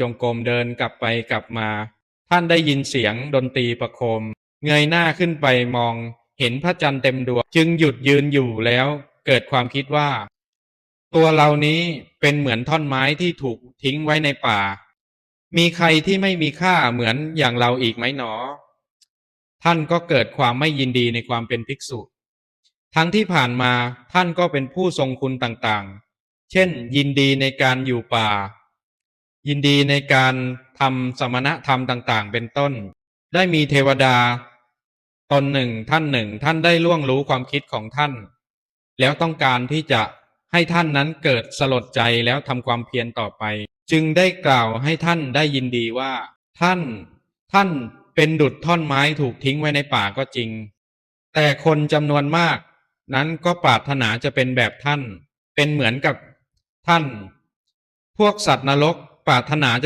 จงกรมเดินกลับไปกลับมา ท่านได้ยินเสียงดนตรีประโคม เงยหน้าขึ้นไปมอง เห็นพระจันทร์เต็มดวงจึงหยุดยืนอยู่แล้ว เกิดความคิดว่า ตัวเรานี้เป็นเหมือนท่อนไม้ที่ถูกทิ้งไว้ในป่า มีใครที่ไม่มีค่าเหมือนอย่างเราอีกไหมหนอ ท่านก็เกิดความไม่ยินดีในความเป็นภิกษุ ทั้งที่ผ่านมาท่านก็เป็นผู้ทรงคุณต่างๆ เช่น ยินดีในการอยู่ป่า ยินดีในการทำสมณธรรมต่าง ๆ เป็นต้น ได้มีเทวดา ตนหนึ่งท่านหนึ่ง ท่านได้ล่วงรู้ความคิดของท่าน แล้วต้องการที่จะให้ท่านนั้นเกิดสลดใจแล้วทำความเพียรต่อไป จึงได้กล่าวให้ท่านได้ยินดีว่า ท่าน ท่านเป็นดุจท่อนไม้ถูกทิ้งไว้ในป่าก็จริง แต่คนจำนวนมาก นั้นก็ปรารถนาจะเป็นแบบท่าน เป็นเหมือนกับท่าน พวกสัตว์นรก ปรารถนาจะ